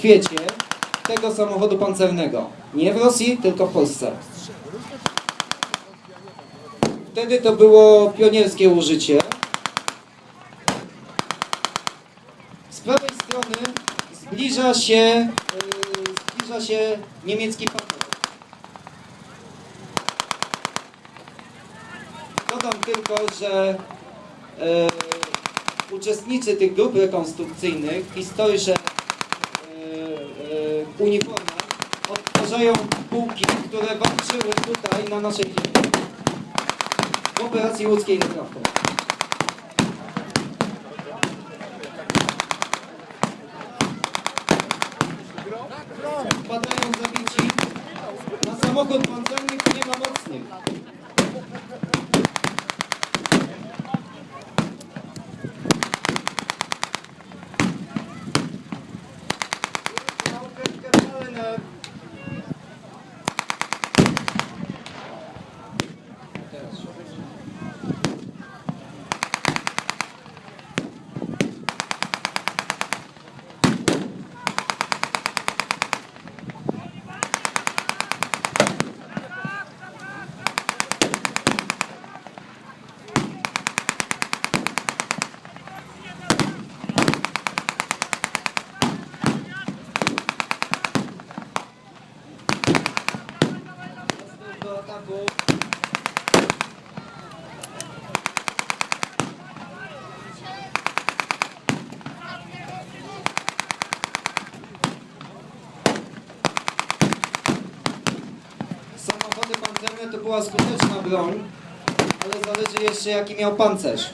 świecie tego samochodu pancernego. Nie w Rosji, tylko w Polsce. Wtedy to było pionierskie użycie. Z prawej strony zbliża się, yy, zbliża się niemiecki patrol. Dodam tylko, że e, uczestnicy tych grup rekonstrukcyjnych w historycznych e, e, uniformach odtwarzają pułki, które walczyły tutaj na naszej ziemi w operacji łódzkiej Naprawdę. Wpadają zabici. Na samochód pancerny Samochody pancerne to była skuteczna broń, ale zależy jeszcze jaki miał pancerz.